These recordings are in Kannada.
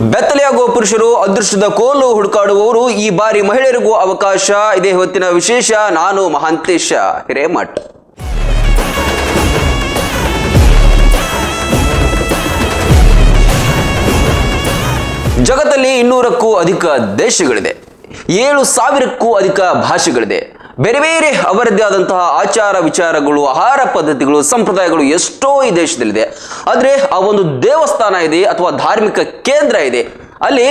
ಬೆತ್ತಲೆಯಾಗುವ ಪುರುಷರು ಅದೃಷ್ಟದ ಕೋಲು ಹುಡುಕಾಡುವವರು ಈ ಬಾರಿ ಮಹಿಳೆಯರಿಗೂ ಅವಕಾಶ. ಇದೇ ಹೊತ್ತಿನ ವಿಶೇಷ, ನಾನು ಮಹಾಂತೇಶ ಹಿರೇಮಠ್. ಜಗತ್ತಲ್ಲಿ ಇನ್ನೂರಕ್ಕೂ ಅಧಿಕ ದೇಶಗಳಿದೆ. ಏಳು ಸಾವಿರಕ್ಕೂ ಅಧಿಕ ಭಾಷೆಗಳಿದೆ. ಬೇರೆ ಬೇರೆ ಅವರದ್ದೇ ಆದಂತಹ ಆಚಾರ ವಿಚಾರಗಳು, ಆಹಾರ ಪದ್ಧತಿಗಳು, ಸಂಪ್ರದಾಯಗಳು ಎಷ್ಟೋ ಈ ದೇಶದಲ್ಲಿದೆ. ಆದರೆ ಆ ಒಂದು ದೇವಸ್ಥಾನ ಇದೆ ಅಥವಾ ಧಾರ್ಮಿಕ ಕೇಂದ್ರ ಇದೆ. ಅಲ್ಲಿ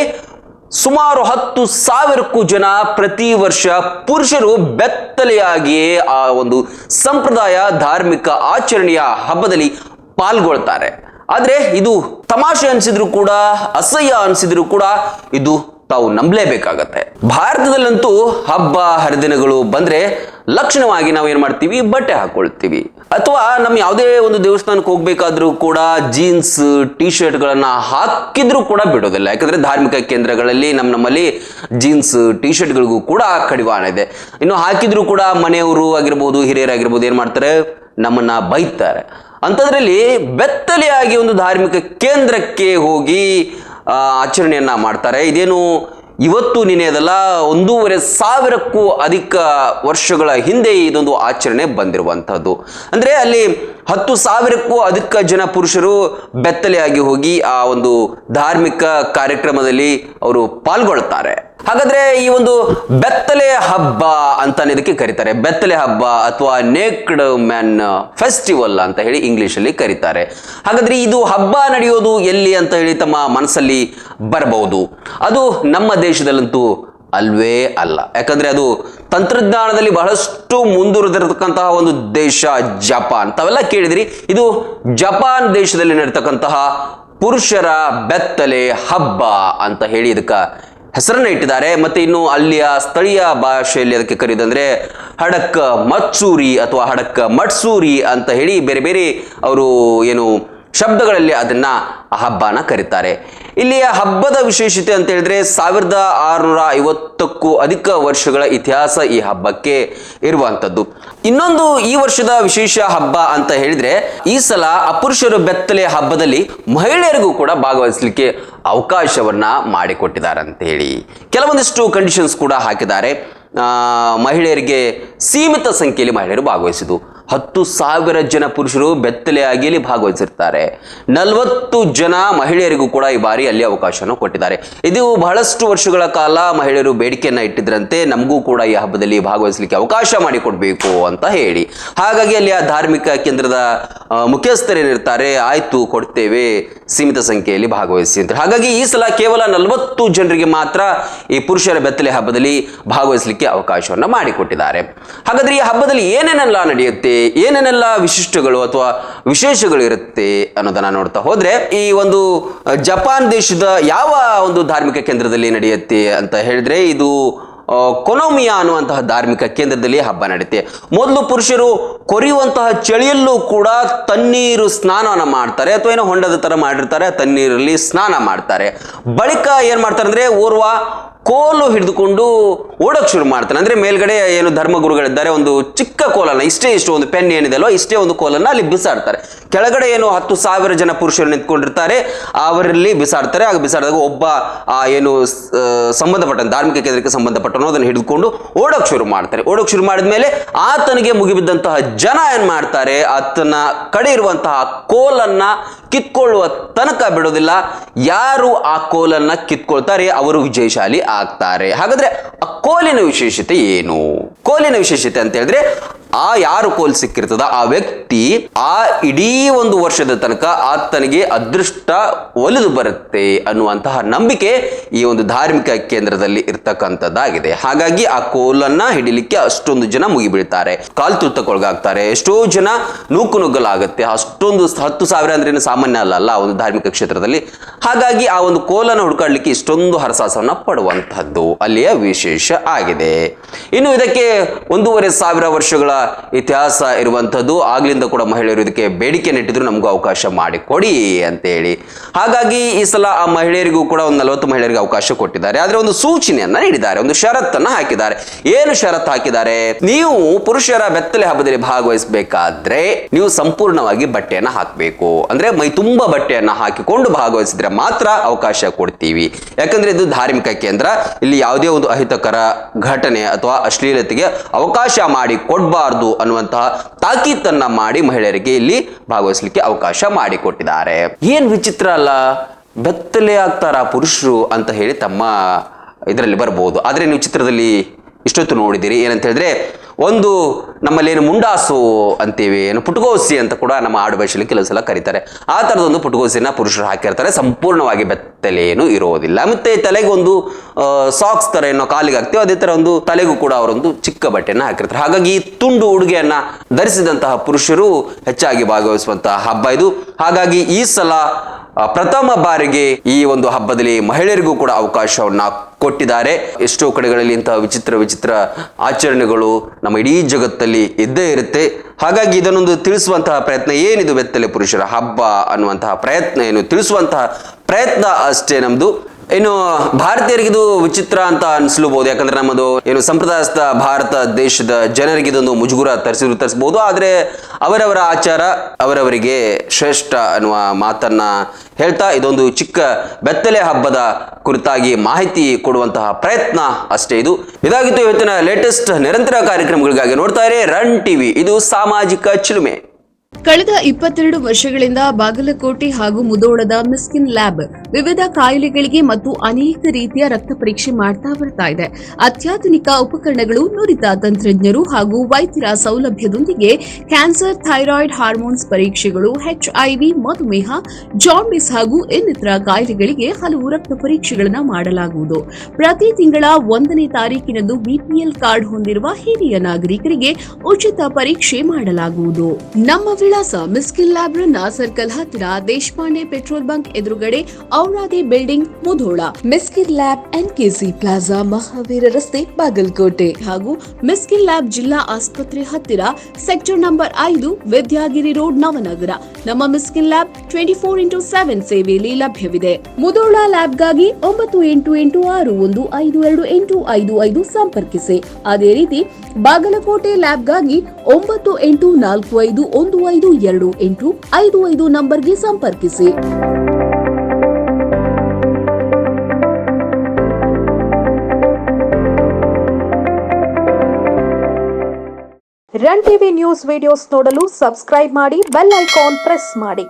ಸುಮಾರು ಹತ್ತು ಸಾವಿರಕ್ಕೂ ಜನ ಪ್ರತಿ ವರ್ಷ ಪುರುಷರು ಬೆತ್ತಲೆಯಾಗಿಯೇ ಆ ಒಂದು ಸಂಪ್ರದಾಯ, ಧಾರ್ಮಿಕ ಆಚರಣೆಯ ಹಬ್ಬದಲ್ಲಿ ಪಾಲ್ಗೊಳ್ತಾರೆ. ಆದರೆ ಇದು ತಮಾಷೆ ಅನಿಸಿದ್ರು ಕೂಡ, ಅಸಹ್ಯ ಅನಿಸಿದ್ರು ಕೂಡ ಇದು ತಾವು ನಂಬಲೇಬೇಕಾಗತ್ತೆ. ಭಾರತದಲ್ಲಂತೂ ಹಬ್ಬ, ಹರಿದಿನಗಳು ಬಂದ್ರೆ ಲಕ್ಷಣವಾಗಿ ನಾವು ಏನ್ ಮಾಡ್ತೀವಿ? ಬಟ್ಟೆ ಹಾಕೊಳ್ತೀವಿ. ಅಥವಾ ನಮ್ಮ ಯಾವುದೇ ಒಂದು ದೇವಸ್ಥಾನಕ್ಕೆ ಹೋಗ್ಬೇಕಾದ್ರೂ ಕೂಡ ಜೀನ್ಸ್ ಟಿ ಶರ್ಟ್ಗಳನ್ನು ಹಾಕಿದ್ರೂ ಕೂಡ ಬಿಡೋದಿಲ್ಲ. ಯಾಕಂದ್ರೆ ಧಾರ್ಮಿಕ ಕೇಂದ್ರಗಳಲ್ಲಿ ನಮ್ಮ ನಮ್ಮಲ್ಲಿ ಜೀನ್ಸ್ ಟಿ ಶರ್ಟ್ಗಳಿಗೂ ಕೂಡ ಕಡಿವಾಣ ಇದೆ. ಇನ್ನು ಹಾಕಿದ್ರೂ ಕೂಡ ಮನೆಯವರು ಆಗಿರ್ಬೋದು ಹಿರಿಯರಾಗಿರ್ಬೋದು ಏನ್ ಮಾಡ್ತಾರೆ? ನಮ್ಮನ್ನ ಬೈತಾರೆ. ಅಂಥದ್ರಲ್ಲಿ ಬೆತ್ತಲೆಯಾಗಿ ಒಂದು ಧಾರ್ಮಿಕ ಕೇಂದ್ರಕ್ಕೆ ಹೋಗಿ ಆಚರಣೆಯನ್ನ ಮಾಡ್ತಾರೆ. ಇದೇನು ಇವತ್ತು ನಿನ್ನೆದಲ್ಲ ಒಂದೂವರೆ ಸಾವಿರಕ್ಕೂ ಅಧಿಕ ವರ್ಷಗಳ ಹಿಂದೆ ಇದೊಂದು ಆಚರಣೆ ಬಂದಿರುವಂಥದ್ದು. ಅಂದರೆ ಅಲ್ಲಿ ಹತ್ತು ಸಾವಿರಕ್ಕೂ ಅಧಿಕ ಜನ ಪುರುಷರು ಬೆತ್ತಲೆಯಾಗಿ ಹೋಗಿ ಆ ಒಂದು ಧಾರ್ಮಿಕ ಕಾರ್ಯಕ್ರಮದಲ್ಲಿ ಅವರು ಪಾಲ್ಗೊಳ್ತಾರೆ ಹಾಗಾದ್ರೆ ಈ ಒಂದು ಬೆತ್ತಲೆ ಹಬ್ಬ ಅಂತಾನೆ ಇದಕ್ಕೆ ಕರೀತಾರೆ. ಬೆತ್ತಲೆ ಹಬ್ಬ ಅಥವಾ ನೇಕ್ಡ್ ಮ್ಯಾನ್ ಫೆಸ್ಟಿವಲ್ ಅಂತ ಹೇಳಿ ಇಂಗ್ಲಿಷ್ ಅಲ್ಲಿ ಕರೀತಾರೆ. ಹಾಗಾದ್ರೆ ಇದು ಹಬ್ಬ ನಡೆಯೋದು ಎಲ್ಲಿ ಅಂತ ಹೇಳಿ ತಮ್ಮ ಮನಸ್ಸಲ್ಲಿ ಬರಬಹುದು. ಅದು ನಮ್ಮ ದೇಶದಲ್ಲಂತೂ ಅಲ್ವೇ ಅಲ್ಲ. ಯಾಕಂದ್ರೆ ಅದು ತಂತ್ರಜ್ಞಾನದಲ್ಲಿ ಬಹಳಷ್ಟು ಮುಂದುವರೆದಿರತಕ್ಕಂತಹ ಒಂದು ದೇಶ ಜಪಾನ್. ತಾವೆಲ್ಲ ಕೇಳಿದ್ರಿ, ಇದು ಜಪಾನ್ ದೇಶದಲ್ಲಿ ನಡೀತಕ್ಕಂತಹ ಪುರುಷರ ಬೆತ್ತಲೆ ಹಬ್ಬ ಅಂತ ಹೇಳಿ ಇದಕ್ಕೆ ಹೆಸರನ್ನ ಇಟ್ಟಿದ್ದಾರೆ. ಮತ್ತೆ ಇನ್ನು ಅಲ್ಲಿಯ ಸ್ಥಳೀಯ ಭಾಷೆಯಲ್ಲಿ ಅದಕ್ಕೆ ಕರೆಯುವುದಂದ್ರೆ ಹಡಕ್ ಮತ್ಸೂರಿ ಅಥವಾ ಹಡಕ್ ಮಟ್ಸೂರಿ ಅಂತ ಹೇಳಿ ಬೇರೆ ಬೇರೆ ಅವರು ಏನು ಶಬ್ದಗಳಲ್ಲಿ ಅದನ್ನ ಆ ಹಬ್ಬನ ಕರೀತಾರೆ. ಇಲ್ಲಿಯ ಹಬ್ಬದ ವಿಶೇಷತೆ ಅಂತ ಹೇಳಿದ್ರೆ ಸಾವಿರದ ಆರುನೂರ ಐವತ್ತಕ್ಕೂ ಅಧಿಕ ವರ್ಷಗಳ ಇತಿಹಾಸ ಈ ಹಬ್ಬಕ್ಕೆ ಇರುವಂತದ್ದು ಇನ್ನೊಂದು ಈ ವರ್ಷದ ವಿಶೇಷ ಹಬ್ಬ ಅಂತ ಹೇಳಿದ್ರೆ ಈ ಸಲ ಅಪುರುಷರು ಬೆತ್ತಲೆ ಹಬ್ಬದಲ್ಲಿ ಮಹಿಳೆಯರಿಗೂ ಕೂಡ ಭಾಗವಹಿಸಲಿಕ್ಕೆ ಅವಕಾಶವನ್ನ ಮಾಡಿಕೊಟ್ಟಿದ್ದಾರೆ ಅಂತ ಹೇಳಿ ಕೆಲವೊಂದಿಷ್ಟು ಕಂಡೀಷನ್ಸ್ ಕೂಡ ಹಾಕಿದ್ದಾರೆ. ಮಹಿಳೆಯರಿಗೆ ಸೀಮಿತ ಸಂಖ್ಯೆಯಲ್ಲಿ ಮಹಿಳೆಯರು ಭಾಗವಹಿಸಿದ್ದು. ಹತ್ತು ಸಾವಿರ ಜನ ಪುರುಷರು ಬೆತ್ತಲೆಯಾಗಿ ಇಲ್ಲಿ ಭಾಗವಹಿಸಿರ್ತಾರೆ. ನಲವತ್ತು ಜನ ಮಹಿಳೆಯರಿಗೂ ಕೂಡ ಈ ಬಾರಿ ಅಲ್ಲಿ ಅವಕಾಶವನ್ನು ಕೊಟ್ಟಿದ್ದಾರೆ. ಇದು ಬಹಳಷ್ಟು ವರ್ಷಗಳ ಕಾಲ ಮಹಿಳೆಯರು ಬೇಡಿಕೆಯನ್ನ ಇಟ್ಟಿದ್ರಂತೆ, ನಮಗೂ ಕೂಡ ಈ ಹಬ್ಬದಲ್ಲಿ ಭಾಗವಹಿಸಲಿಕ್ಕೆ ಅವಕಾಶ ಮಾಡಿಕೊಡ್ಬೇಕು ಅಂತ ಹೇಳಿ. ಹಾಗಾಗಿ ಅಲ್ಲಿ ಆ ಧಾರ್ಮಿಕ ಕೇಂದ್ರದ ಮುಖ್ಯಸ್ಥರೇನಿರ್ತಾರೆ ಆಯ್ತು ಕೊಡ್ತೇವೆ, ಸೀಮಿತ ಸಂಖ್ಯೆಯಲ್ಲಿ ಭಾಗವಹಿಸಿ ಅಂತ ಹಾಗಾಗಿ ಈ ಸಲ ಕೇವಲ ನಲವತ್ತು ಜನರಿಗೆ ಮಾತ್ರ ಈ ಪುರುಷರ ಬೆತ್ತಲೆ ಹಬ್ಬದಲ್ಲಿ ಭಾಗವಹಿಸಲಿಕ್ಕೆ ಅವಕಾಶವನ್ನು ಮಾಡಿಕೊಟ್ಟಿದ್ದಾರೆ. ಹಾಗಾದ್ರೆ ಈ ಹಬ್ಬದಲ್ಲಿ ಏನೇನೆಲ್ಲ ನಡೆಯುತ್ತೆ? ಏನೇನೆಲ್ಲ ವಿಶಿಷ್ಟಗಳು ಅಥವಾ ವಿಶೇಷಗಳು ಇರುತ್ತೆ ಅನ್ನೋದನ್ನ ನೋಡ್ತಾ ಹೋದ್ರೆ, ಈ ಒಂದು ಜಪಾನ್ ದೇಶದ ಯಾವ ಒಂದು ಧಾರ್ಮಿಕ ಕೇಂದ್ರದಲ್ಲಿ ನಡೆಯುತ್ತೆ ಅಂತ ಹೇಳಿದ್ರೆ, ಇದು ಕೊನೋಮಿಯಾ ಅನ್ನುವಂತಹ ಧಾರ್ಮಿಕ ಕೇಂದ್ರದಲ್ಲಿ ಹಬ್ಬ ನಡೆಯುತ್ತೆ. ಮೊದಲು ಪುರುಷರು ಕೊರಿಯುವಂತಹ ಚಳಿಯಲ್ಲೂ ಕೂಡ ತಣ್ಣೀರು ಸ್ನಾನವನ್ನು ಮಾಡ್ತಾರೆ, ಅಥವಾ ಏನೋ ಹೊಂಡದ ತರ ಮಾಡಿರ್ತಾರೆ ತಣ್ಣೀರಲ್ಲಿ ಸ್ನಾನ ಮಾಡ್ತಾರೆ. ಬಳಿಕ ಏನು ಮಾಡ್ತಾರೆ ಅಂದ್ರೆ ಓರ್ವ ಕೋಲು ಹಿಡಿದುಕೊಂಡು ಓಡಕ್ಕೆ ಶುರು ಮಾಡ್ತಾನೆ. ಅಂದರೆ ಮೇಲ್ಗಡೆ ಏನು ಧರ್ಮಗುರುಗಳಿದ್ದಾರೆ, ಒಂದು ಚಿಕ್ಕ ಕೋಲನ್ನು, ಇಷ್ಟೇ ಇಷ್ಟು ಒಂದು ಪೆನ್ ಏನಿದೆ ಅಲ್ಲೋ ಇಷ್ಟೇ ಒಂದು ಕೋಲನ್ನು ಅಲ್ಲಿ ಬಿಸಾಡ್ತಾರೆ. ಕೆಳಗಡೆ ಏನು ಹತ್ತು ಸಾವಿರ ಜನ ಪುರುಷರು ನಿಂತ್ಕೊಂಡಿರ್ತಾರೆ, ಅವರಲ್ಲಿ ಬಿಸಾಡ್ತಾರೆ. ಆಗ ಬಿಸಾಡಿದಾಗ ಒಬ್ಬ, ಆ, ಏನು ಸಂಬಂಧಪಟ್ಟ ಧಾರ್ಮಿಕ ಕೇಂದ್ರಕ್ಕೆ ಸಂಬಂಧಪಟ್ಟನು ಅದನ್ನು ಹಿಡಿದುಕೊಂಡು ಓಡೋಕೆ ಶುರು ಮಾಡ್ತಾರೆ. ಓಡೋಕೆ ಶುರು ಮಾಡಿದ ಮೇಲೆ ಆತನಿಗೆ ಮುಗಿಬಿದ್ದಂತಹ ಜನ ಏನು ಮಾಡ್ತಾರೆ, ಆತನ ಕಡೆ ಇರುವಂತಹ ಕೋಲನ್ನ ಕಿತ್ಕೊಳ್ಳುವ ತನಕ ಬಿಡೋದಿಲ್ಲ ಯಾರು ಆ ಕೋಲನ್ನ ಕಿತ್ಕೊಳ್ತಾರೆ, ಅವರು ವಿಜಯಶಾಲಿ ಆಗ್ತಾರೆ. ಹಾಗಾದ್ರೆ ಆ ಕೋಲಿನ ವಿಶೇಷತೆ ಏನು? ಕೋಲಿನ ವಿಶೇಷತೆ ಅಂತ ಹೇಳಿದ್ರೆ ಆ ಯಾರು ಕೋಲ್ ಸಿಕ್ಕಿರ್ತದ? ಆ ವ್ಯಕ್ತಿ ಆ ಇಡೀ ಒಂದು ವರ್ಷದ ತನಕ ಆತನಿಗೆ ಅದೃಷ್ಟ ಒಲಿದು ಬರುತ್ತೆ ಅನ್ನುವಂತಹ ನಂಬಿಕೆ ಈ ಒಂದು ಧಾರ್ಮಿಕ ಕೇಂದ್ರದಲ್ಲಿ ಇರ್ತಕ್ಕಂಥದ್ದಾಗಿದೆ. ಹಾಗಾಗಿ ಆ ಕೋಲನ್ನ ಹಿಡಿಲಿಕ್ಕೆ ಅಷ್ಟೊಂದು ಜನ ಮುಗಿಬಿಡ್ತಾರೆ. ಕಾಲ್ ತುರ್ತಕ್ಕೊಳಗಾಗ್ತಾರೆ. ಎಷ್ಟೋ ಜನ ನೂಕು ನುಗ್ಗಲಾಗುತ್ತೆ. ಅಷ್ಟೊಂದು ಹತ್ತು ಸಾವಿರ ಅಂದ್ರೆ ಸಾಮಾನ್ಯ ಅಲ್ಲ ಅಲ್ಲ ಒಂದು ಧಾರ್ಮಿಕ ಕ್ಷೇತ್ರದಲ್ಲಿ. ಹಾಗಾಗಿ ಆ ಒಂದು ಕೋಲನ್ನು ಹುಡುಕಾಡ್ಲಿಕ್ಕೆ ಇಷ್ಟೊಂದು ಹರಸಾಸವನ್ನ ಪಡುವಂತಹದ್ದು ಅಲ್ಲಿಯ ವಿಶೇಷ ಆಗಿದೆ. ಇನ್ನು ಇದಕ್ಕೆ ಒಂದೂವರೆ ಸಾವಿರ ವರ್ಷಗಳ ಇತಿಹಾಸ ಇರುವಂಥದ್ದು, ಆಗ್ಲಿಂದ ಕೂಡ ಮಹಿಳೆಯರು ಇದಕ್ಕೆ ಬೇಡಿಕೆ ನೆಟ್ಟಿದ್ರು ನಮಗೂ ಅವಕಾಶ ಮಾಡಿಕೊಡಿ ಅಂತೇಳಿ. ಹಾಗಾಗಿ ಈ ಸಲ ಆ ಮಹಿಳೆಯರಿಗೂ ಕೂಡ ಒಂದು ನಲವತ್ತು ಮಹಿಳೆಯರಿಗೆ ಅವಕಾಶ ಕೊಟ್ಟಿದ್ದಾರೆ. ಆದರೆ ಒಂದು ಸೂಚನೆಯನ್ನ ನೀಡಿದ್ದಾರೆ, ಒಂದು ಷರತ್ತನ್ನು ಹಾಕಿದ್ದಾರೆ. ಏನು ಷರತ್ತು ಹಾಕಿದ್ದಾರೆ? ನೀವು ಪುರುಷರ ಬೆತ್ತಲೆ ಹಬ್ಬದಲ್ಲಿ ಭಾಗವಹಿಸಬೇಕಾದ್ರೆ ನೀವು ಸಂಪೂರ್ಣವಾಗಿ ಬಟ್ಟೆಯನ್ನ ಹಾಕಬೇಕು. ಅಂದ್ರೆ ಮೈ ತುಂಬಾ ಬಟ್ಟೆಯನ್ನು ಹಾಕಿಕೊಂಡು ಭಾಗವಹಿಸಿದ್ರೆ ಮಾತ್ರ ಅವಕಾಶ ಕೊಡ್ತೀವಿ. ಯಾಕಂದ್ರೆ ಇದು ಧಾರ್ಮಿಕ ಕೇಂದ್ರ. ಇಲ್ಲಿ ಯಾವುದೇ ಒಂದು ಅಹಿತಕರ ಘಟನೆ ಅಥವಾ ಅಶ್ಲೀಲತೆಗೆ ಅವಕಾಶ ಮಾಡಿ ಕೊಡಬಾರ್ದು ಅನ್ನುವಂತಹ ತಾಕೀತನ್ನ ಮಾಡಿ ಮಹಿಳೆಯರಿಗೆ ಇಲ್ಲಿ ಭಾಗವಹಿಸಲಿಕ್ಕೆ ಅವಕಾಶ ಮಾಡಿಕೊಟ್ಟಿದ್ದಾರೆ. ಏನ್ ವಿಚಿತ್ರ ಅಲ್ಲ? ಬೆತ್ತಲೆ ಆಗ್ತಾರ ಪುರುಷರು ಅಂತ ಹೇಳಿ ತಮ್ಮ ಇದರಲ್ಲಿ ಬರಬಹುದು ಆದರೆ ನೀವು ಚಿತ್ರದಲ್ಲಿ ಇಷ್ಟೊತ್ತು ನೋಡಿದಿರಿ ಏನಂತ ಹೇಳಿದ್ರೆ ಒಂದು ನಮ್ಮಲ್ಲಿ ಏನು ಮುಂಡಾಸು ಅಂತೀವಿ, ಏನು ಪುಟಗೋಸಿ ಅಂತ ಕೂಡ ನಮ್ಮ ಆಡು ಭಾಷೆಯಲ್ಲಿ ಕೆಲವು ಸಲ ಕರೀತಾರೆ. ಆ ಥರದೊಂದು ಪುಟಗೋಸಿನ ಪುರುಷರು ಹಾಕಿರ್ತಾರೆ, ಸಂಪೂರ್ಣವಾಗಿ ಬೆತ್ತಲೆ ಏನು ಇರೋದಿಲ್ಲ. ಮತ್ತೆ ತಲೆಗೆ ಒಂದು ಸಾಕ್ಸ್ ಥರ ಏನೋ ಕಾಲಿಗೆ ಹಾಕ್ತೀವಿ, ಅದೇ ಥರ ಒಂದು ತಲೆಗೂ ಕೂಡ ಅವರೊಂದು ಚಿಕ್ಕ ಬಟ್ಟೆಯನ್ನು ಹಾಕಿರ್ತಾರೆ. ಹಾಗಾಗಿ ತುಂಡು ಉಡುಗೆಯನ್ನು ಧರಿಸಿದಂತಹ ಪುರುಷರು ಹೆಚ್ಚಾಗಿ ಭಾಗವಹಿಸುವಂತಹ ಹಬ್ಬ ಇದು. ಹಾಗಾಗಿ ಈ ಸಲ ಪ್ರಥಮ ಬಾರಿಗೆ ಈ ಒಂದು ಹಬ್ಬದಲ್ಲಿ ಮಹಿಳೆಯರಿಗೂ ಕೂಡ ಅವಕಾಶವನ್ನ ಕೊಟ್ಟಿದ್ದಾರೆ. ಎಷ್ಟೋ ಕಡೆಗಳಲ್ಲಿ ಇಂತಹ ವಿಚಿತ್ರ ವಿಚಿತ್ರ ಆಚರಣೆಗಳು ನಮ್ಮ ಇಡೀ ಜಗತ್ತಲ್ಲಿ ಇದ್ದೇ ಇರುತ್ತೆ. ಹಾಗಾಗಿ ಇದನ್ನೊಂದು ತಿಳಿಸುವಂತಹ ಪ್ರಯತ್ನ ಏನಿದು ಬೆತ್ತಲೆ ಪುರುಷರ ಹಬ್ಬ ಅನ್ನುವಂತಹ ಪ್ರಯತ್ನ ಏನು ತಿಳಿಸುವಂತಹ ಪ್ರಯತ್ನ ಅಷ್ಟೇ ನಮ್ದು. ಇನ್ನು ಭಾರತೀಯರಿಗಿದು ವಿಚಿತ್ರ ಅಂತ ಅನ್ಸ್ಲೂಬಹುದು ಯಾಕಂದ್ರೆ ನಮ್ಮದು ಏನು ಸಂಪ್ರದಾಯಸ್ಥ ಭಾರತ ದೇಶದ ಜನರಿಗೆ ಇದೊಂದು ಮುಜುಗುರ ತರಿಸಿದ್ರು ತರಿಸಬಹುದು ಆದರೆ ಅವರವರ ಆಚಾರ, ಅವರವರಿಗೆ ಶ್ರೇಷ್ಠ ಅನ್ನುವ ಮಾತನ್ನ ಹೇಳ್ತಾ ಇದೊಂದು ಚಿಕ್ಕ ಬೆತ್ತಲೆ ಹಬ್ಬದ ಕುರಿತಾಗಿ ಮಾಹಿತಿ ಕೊಡುವಂತಹ ಪ್ರಯತ್ನ ಅಷ್ಟೇ ಇದು. ಇದಾಗಿತ್ತು ಇವತ್ತಿನ ಲೇಟೆಸ್ಟ್ ನಿರಂತರ ಕಾರ್ಯಕ್ರಮಗಳಿಗಾಗಿ ನೋಡ್ತಾ ಇರಿ ರನ್ ಟಿವಿ ಇದು ಸಾಮಾಜಿಕ ಚಿಲುಮೆ. ಕಳೆದ ಇಪ್ಪತ್ತೆರಡು ವರ್ಷಗಳಿಂದ ಬಾಗಲಕೋಟೆ ಹಾಗೂ ಮುದೋಳದ ಮಿಸ್ಕಿನ್ ಲ್ಯಾಬ್ ವಿವಿಧ ಕಾಯಿಲೆಗಳಿಗೆ ಮತ್ತು ಅನೇಕ ರೀತಿಯ ರಕ್ತ ಪರೀಕ್ಷೆ ಮಾಡ್ತಾ ಬರ್ತಾ ಇದೆ. ಅತ್ಯಾಧುನಿಕ ಉಪಕರಣಗಳು, ನುರಿತ ತಂತ್ರಜ್ಞರು ಹಾಗೂ ವೈದ್ಯರ ಸೌಲಭ್ಯದೊಂದಿಗೆ ಕ್ಯಾನ್ಸರ್, ಥೈರಾಯ್ಡ್ ಹಾರ್ಮೋನ್ಸ್ ಪರೀಕ್ಷೆಗಳು ಎಚ್ಐವಿ ಮಧುಮೇಹ ಜಾಂಡಿಸ್ ಹಾಗೂ ಇನ್ನಿತರ ಕಾಯಿಲೆಗಳಿಗೆ ಹಲವು ರಕ್ತ ಪರೀಕ್ಷೆಗಳನ್ನು ಮಾಡಲಾಗುವುದು. ಪ್ರತಿ ತಿಂಗಳ ಒಂದನೇ ತಾರೀಕಿನಂದು ಬಿಪಿಎಲ್ ಕಾರ್ಡ್ ಹೊಂದಿರುವ ಹಿರಿಯ ನಾಗರಿಕರಿಗೆ ಉಚಿತ ಪರೀಕ್ಷೆ ಮಾಡಲಾಗುವುದು. ನಮ್ಮ ವಿಳಾಸ ಮಿಸ್ಕಿಲ್ ಲ್ಯಾಬ್ ರನ್ನ ಸರ್ಕಲ್ ಹತ್ತಿರ ದೇಶಪಾಂಡೆ ಪೆಟ್ರೋಲ್ ಬಂಕ್ ಎದುರುಗಡೆ Auradi building Mudhol. Miskin lab N NKC plaza Mahaveer ರಸ್ತೆ ಬಾಗಲಕೋಟೆ. ಹಾಗೂ ಮಿಸ್ಕಿಲ್ ಲ್ಯಾಬ್ ಜಿಲ್ಲಾ ಆಸ್ಪತ್ರೆ ಹತ್ತಿರ ಸೆಕ್ಟರ್ ನಂಬರ್ ಐದು ವಿದ್ಯಾಗಿರಿ ರೋಡ್ ನವನಗರ. ನಮ್ಮ Miskin lab twenty four into seven ಸೇವೆಯಲ್ಲಿ ಲಭ್ಯವಿದೆ. ಮುಧೋಳ ಲ್ಯಾಬ್ಗಾಗಿ ಒಂಬತ್ತು ಎಂಟು ಎಂಟು ಆರು ಒಂದು ಐದು ಎರಡು ಎಂಟು ಐದು ಐದು ಸಂಪರ್ಕಿಸಿ. ಅದೇ ರೀತಿ ಬಾಗಲಕೋಟೆ ಲ್ಯಾಬ್ಗಾಗಿ ಒಂಬತ್ತು ಎಂಟು ನಾಲ್ಕು ಐದು ಒಂದು ಐದು ಎರಡು ಎಂಟು ಐದು ಐದು ನಂಬರ್ಗೆ ಸಂಪರ್ಕಿಸಿ. ರನ್ ಟಿವಿ ನ್ಯೂಸ್ ವಿಡಿಯೋಸ್ ನೋಡಲು ಸಬ್ಸ್ಕ್ರೈಬ್ ಮಾಡಿ ಬೆಲ್ ಐಕಾನ್ ಪ್ರೆಸ್ ಮಾಡಿ.